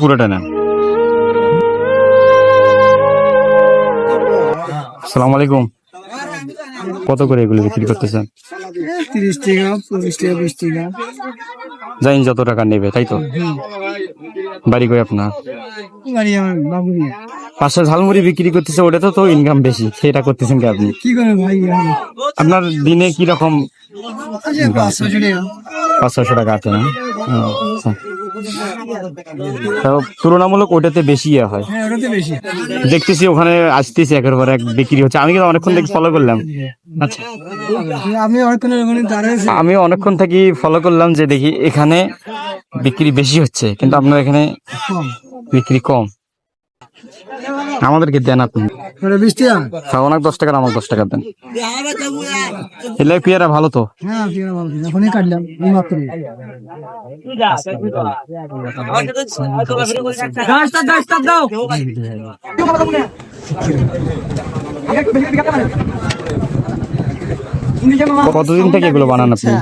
পুরোটা নেন। সালাম আলাইকুম। কত করে এগুলো বিক্রি করতেছেন? তিরিশ টাকা, চল্লিশ টাকা, বিশ টাকা। জানি যত টাকা নেবে তাই তো? বাড়ি করে আপনার? পাঁচশো ঝালমুড়ি বিক্রি করতেছে ওটা তো তো ইনকাম বেশি সেটা করতেছেন কি আপনি? কি করে ভাই আপনার দিনে কি রকম পাঁচশো টাকা আছে না? আচ্ছা। তুলনামূলক ওটাতে বেশি ইয়ে হয়। হ্যাঁ দেখতেছি ওখানে আসতেছি একের পর এক বিক্রি হচ্ছে। আমি কিন্তু অনেকক্ষণ থেকে ফলো করলাম। আচ্ছা। আমি অনেকক্ষণ ওখানে আমি অনেকক্ষণ থেকে ফলো করলাম যে দেখি এখানে বিক্রি বেশি হচ্ছে কিন্তু আপনার এখানে বিক্রি কম। আমাদেরকে দেন আপনি। টাকা অনেক দশ টাকার আমার দশ টাকা দেন। এলে পেয়ারা ভালো তো। হ্যাঁ কাটলাম এই মাত্র। কতদিন থেকে এগুলো বানান আপনি?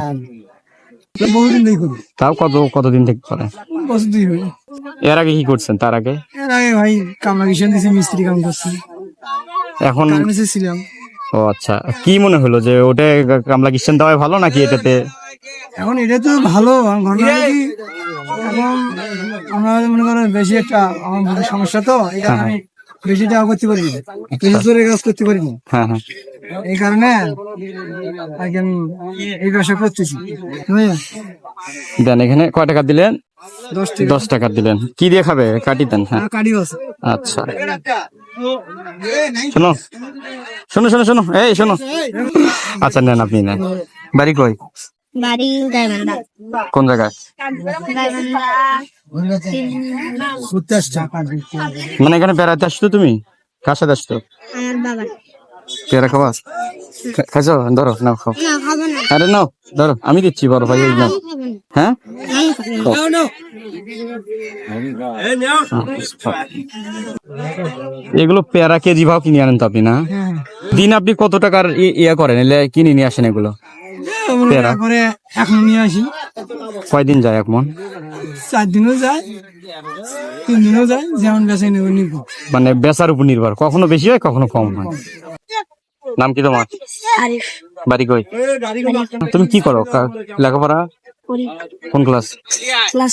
বহুদিন করি। তাও কত কতদিন থেকে করেন বছর দুই হয়ে এর আগে কি করছেন তার আগে? এর আগে ভাই কামলা দিছি মিস্ত্রি কাম করছি। এখন ছিলাম। ও আচ্ছা কি মনে হলো যে ওটা কামলা কিষেন দেওয়াই ভালো নাকি এটাতে? এখন এটা তো ভালো ঘটনা কি এখন আমরা মনে করেন বেশি একটা আমার সমস্যা তো এই কারণে আমি বেশি টাকা করতে বেশি জোরে কাজ করতে হ্যাঁ হ্যাঁ। এই কারণে এই ব্যবসা করতেছি। দেন এখানে কয় টাকা দিলেন? দশ টাকা। দিলেন। কি দিয়ে খাবে? কাটি দেন হ্যাঁ। আছে। আচ্ছা। শোনো। শোনো শোনো শোনো। এই শোনো। আচ্ছা নেন আপনি নেন। বাড়ি কই? বাড়ি গাইবান্ধা। কোন জায়গায়? মানে এখানে বেড়াতে আসছো তুমি? কার সাথে আসছো? আমার বাবা। পেয়ারা খাওয়া খা- খাইছো? ধরো নাও খাও। আরে নাও ধরো আমি দিচ্ছি বড় ভাই নাও। হ্যাঁ। এগুলো পেয়ারা কেজি ভাও কিনে আনেন তো আপনি না? হ্যাঁ। দিন আপনি কত টাকার ই- ইয়া করেন? কিনে নিয়ে আসেন এগুলো? এখন নিয়ে আসি। কয়দিন যায় এক মন? চার দিনও যায় তিন দিনও যায় যেমন নেব নিব। মানে বেচার উপর নির্ভর। কখনো বেশি হয় কখনো কম হয়। নাম কি তোমার? বাড়ি কই? তুমি কি করো? লেখাপড়া? করি কোন ক্লাস? ক্লাস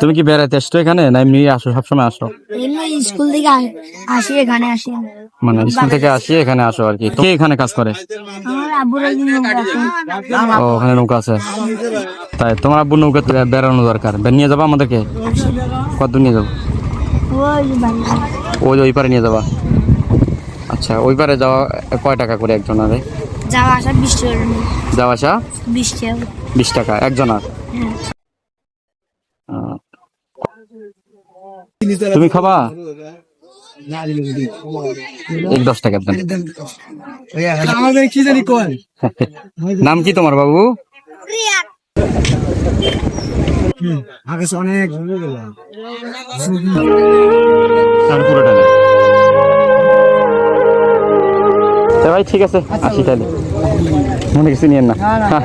তুমি কি বেড়াতে আসছো এখানে? না এমনি আসো সবসময় আসো। এমনি স্কুল থেকে আসি এখানে আসি। মানে স্কুল থেকে আসি এখানে আসো আর কি। কে এখানে কাজ করে। ও ওখানে নৌকা আছে। তাই তোমার আব্বুর নৌকা বেড়ানো দরকার। নিয়ে যাবা আমাদেরকে? কত নিয়ে যাব? ওই ওই ওই পারে নিয়ে যাবা। আচ্ছা ওই পারে যাওয়া কয় টাকা করে একজন আরে যাওয়া আসা বিশ টাকা যাওয়া আসা? বিশ টাকা বিশ টাকা একজনের। হ্যাঁ। তুমি খাবা? এক দশ টাকা দেন। আমাদের কি জানি কয় নাম কি তোমার বাবু? অনেক ভাই ঠিক আছে আসি তাহলে। মনে কিছু নিয়েন না। হ্যাঁ।